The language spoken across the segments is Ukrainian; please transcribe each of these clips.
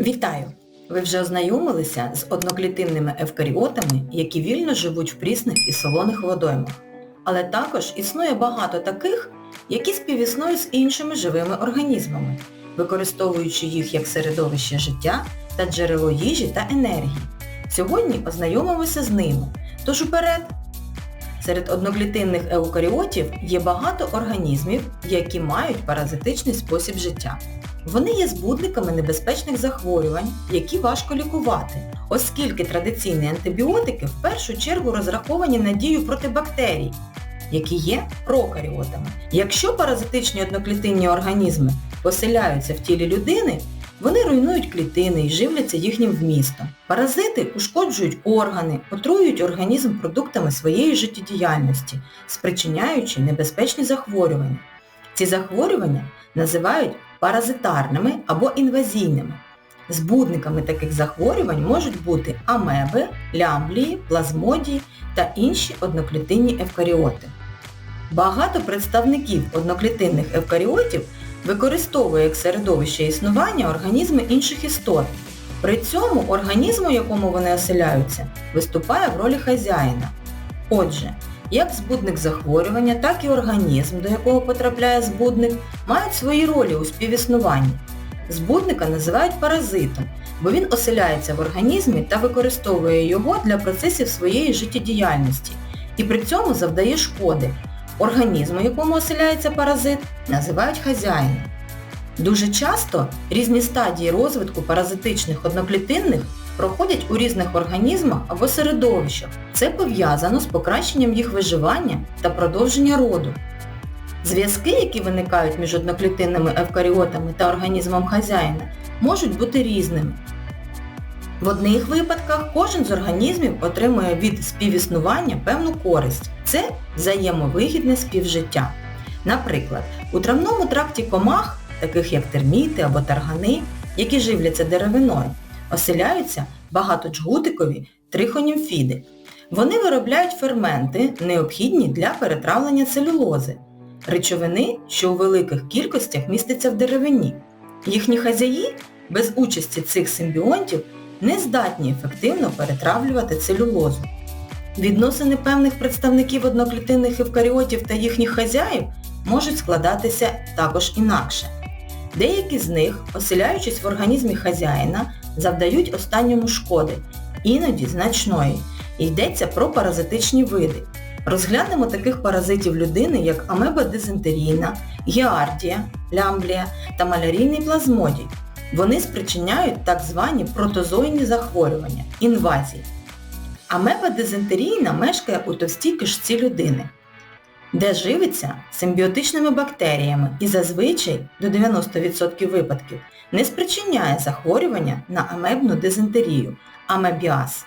Вітаю! Ви вже ознайомилися з одноклітинними евкаріотами, які вільно живуть в прісних і солоних водоймах. Але також існує багато таких, які співіснують з іншими живими організмами, використовуючи їх як середовище життя та джерело їжі та енергії. Сьогодні ознайомимося з ними. Тож уперед! Серед одноклітинних еукаріотів є багато організмів, які мають паразитичний спосіб життя. Вони є збудниками небезпечних захворювань, які важко лікувати, оскільки традиційні антибіотики в першу чергу розраховані на дію проти бактерій, які є прокаріотами. Якщо паразитичні одноклітинні організми поселяються в тілі людини, вони руйнують клітини і живляться їхнім вмістом. Паразити ушкоджують органи, отруюють організм продуктами своєї життєдіяльності, спричиняючи небезпечні захворювання. Ці захворювання називають паразитарними або інвазійними. Збудниками таких захворювань можуть бути амеби, лямблії, плазмодії та інші одноклітинні евкаріоти. Багато представників одноклітинних евкаріотів використовує як середовище існування організми інших істот. При цьому організм, у якому вони оселяються, виступає в ролі хазяїна. Отже, як збудник захворювання, так і організм, до якого потрапляє збудник, мають свої ролі у співіснуванні. Збудника називають паразитом, бо він оселяється в організмі та використовує його для процесів своєї життєдіяльності і при цьому завдає шкоди. Організму, якому оселяється паразит, називають хазяїном. Дуже часто різні стадії розвитку паразитичних одноклітинних проходять у різних організмах або середовищах. Це пов'язано з покращенням їх виживання та продовження роду. Зв'язки, які виникають між одноклітинними евкаріотами та організмом хазяїна, можуть бути різними. В одних випадках кожен з організмів отримує від співіснування певну користь. Це взаємовигідне співжиття. Наприклад, у травному тракті комах, таких як терміти або таргани, які живляться деревиною, оселяються багатоджгутикові трихонімфіди. Вони виробляють ферменти, необхідні для перетравлення целюлози, речовини, що у великих кількостях міститься в деревині. Їхні хазяї без участі цих симбіонтів не здатні ефективно перетравлювати целюлозу. Відносини певних представників одноклітинних евкаріотів та їхніх хазяїв можуть складатися також інакше. Деякі з них, оселяючись в організмі хазяїна, завдають останньому шкоди, іноді значної. Йдеться про паразитичні види. Розглянемо таких паразитів людини, як амеба дизентерійна, гіардія, лямблія та малярійний плазмодій. Вони спричиняють так звані протозойні захворювання, інвазії. Амеба дизентерійна мешкає у товстій кишці людини, де живиться симбіотичними бактеріями і зазвичай до 90% випадків не спричиняє захворювання на амебну дизентерію, амебіаз.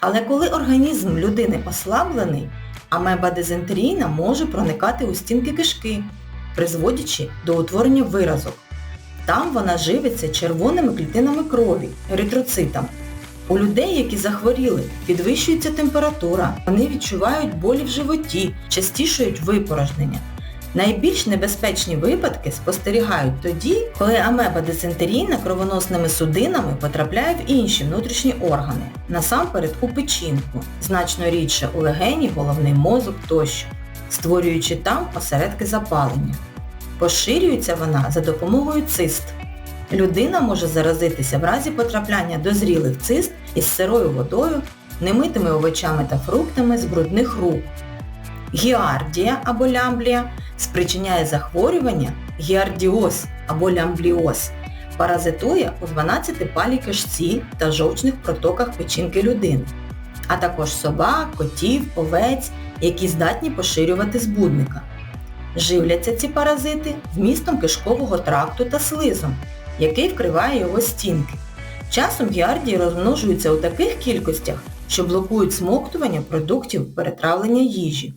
Але коли організм людини ослаблений, амеба дизентерійна може проникати у стінки кишки, призводячи до утворення виразок. Там вона живиться червоними клітинами крові, еритроцитами. У людей, які захворіли, підвищується температура, вони відчувають болі в животі, частішують випорожнення. Найбільш небезпечні випадки спостерігають тоді, коли амеба дисентерійна кровоносними судинами потрапляє в інші внутрішні органи, насамперед у печінку, значно рідше у легені, головний мозок тощо, створюючи там осередки запалення. Поширюється вона за допомогою цист. Людина може заразитися в разі потрапляння до зрілих цист із сирою водою, немитими овочами та фруктами з брудних рук. Гіардія або лямблія спричиняє захворювання гіардіоз або лямбліоз, паразитує у 12 палій кишці та жовчних протоках печінки людини, а також собак, котів, овець, які здатні поширювати збудника. Живляться ці паразити вмістом кишкового тракту та слизом, який вкриває його стінки. Часом гіардії розмножуються у таких кількостях, що блокують смоктування продуктів перетравлення їжі.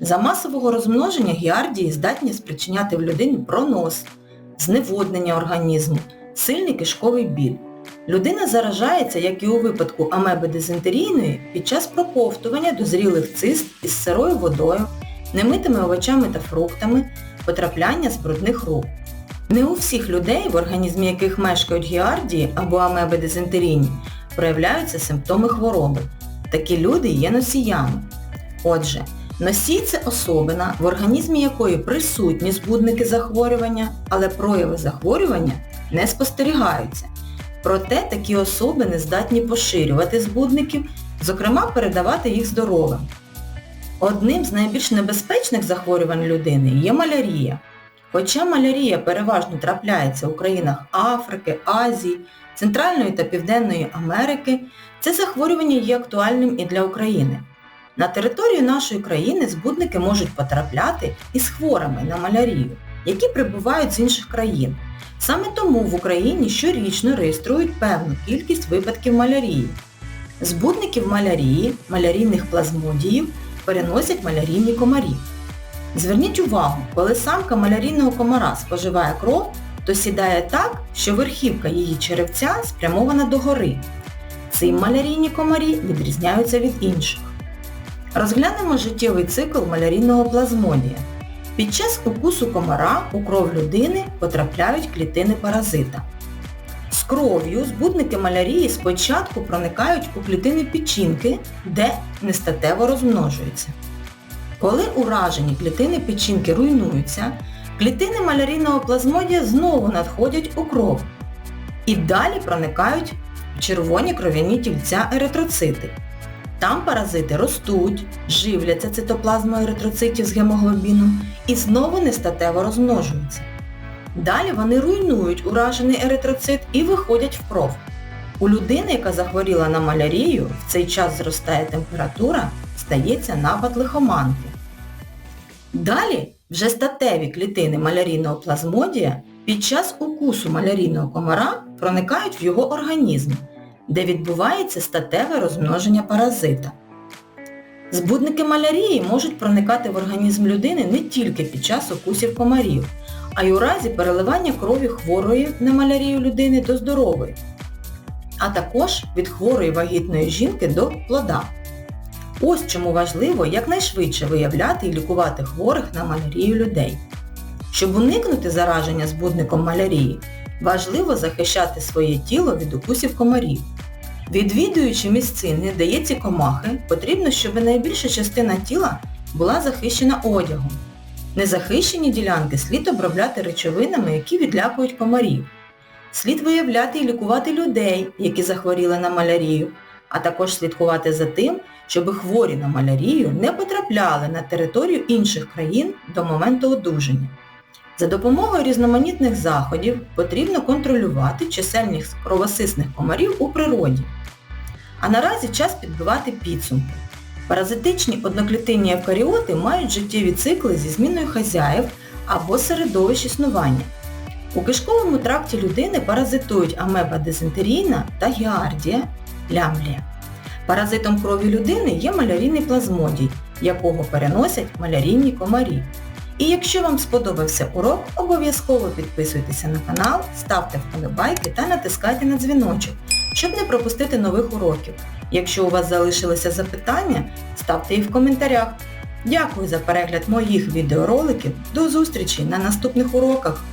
За масового розмноження гіардії здатні спричиняти в людині пронос, зневоднення організму, сильний кишковий біль. Людина заражається, як і у випадку амеби дизентерійної, під час проковтування дозрілих цист із сирою водою, немитими овочами та фруктами, потрапляння з брудних рук. Не у всіх людей, в організмі яких мешкають гіардії або амеби дизентерійні, проявляються симптоми хвороби. Такі люди є носіями. Отже, носій це особина, в організмі якої присутні збудники захворювання, але прояви захворювання не спостерігаються. Проте такі особи не здатні поширювати збудників, зокрема передавати їх здоровим. Одним з найбільш небезпечних захворювань людини є малярія. Хоча малярія переважно трапляється у країнах Африки, Азії, Центральної та Південної Америки, це захворювання є актуальним і для України. На територію нашої країни збудники можуть потрапляти із хворими на малярію, які прибувають з інших країн. Саме тому в Україні щорічно реєструють певну кількість випадків малярії. Збудників малярії, малярійних плазмодіїв переносять малярійні комарі. Зверніть увагу, коли самка малярійного комара споживає кров, то сідає так, що верхівка її черевця спрямована догори. Цим малярійні комарі відрізняються від інших. Розглянемо життєвий цикл малярійного плазмодія. Під час укусу комара у кров людини потрапляють клітини паразита. З кров'ю збудники малярії спочатку проникають у клітини печінки, де нестатево розмножуються. Коли уражені клітини печінки руйнуються, клітини малярійного плазмодія знову надходять у кров і далі проникають в червоні кров'яні тільця еритроцити. Там паразити ростуть, живляться цитоплазмою еритроцитів з гемоглобіном і знову нестатево розмножуються. Далі вони руйнують уражений еритроцит і виходять в кров. У людини, яка захворіла на малярію, в цей час зростає температура, стається напад лихоманки. Далі вже статеві клітини малярійного плазмодія під час укусу малярійного комара проникають в його організм, де відбувається статеве розмноження паразита. Збудники малярії можуть проникати в організм людини не тільки під час укусів комарів, а й у разі переливання крові хворої на малярію людини до здорової, а також від хворої вагітної жінки до плода. Ось чому важливо якнайшвидше виявляти і лікувати хворих на малярію людей. Щоб уникнути зараження збудником малярії, важливо захищати своє тіло від укусів комарів. Відвідуючи місцини, де є ці комахи, потрібно, щоб найбільша частина тіла була захищена одягом. Незахищені ділянки слід обробляти речовинами, які відлякують комарів. Слід виявляти і лікувати людей, які захворіли на малярію, а також слідкувати за тим, щоб хворі на малярію не потрапляли на територію інших країн до моменту одужання. За допомогою різноманітних заходів потрібно контролювати чисельність кровосисних комарів у природі. А наразі час підбивати підсумки. Паразитичні одноклітинні евкаріоти мають життєві цикли зі зміною хазяїв або середовищ існування. У кишковому тракті людини паразитують амеба дизентерійна та гіардія лямблія. Паразитом крові людини є малярійний плазмодій, якого переносять малярійні комарі. І якщо вам сподобався урок, обов'язково підписуйтеся на канал, ставте вподобайки та натискайте на дзвіночок, щоб не пропустити нових уроків. Якщо у вас залишилися запитання, ставте їх в коментарях. Дякую за перегляд моїх відеороликів. До зустрічі на наступних уроках!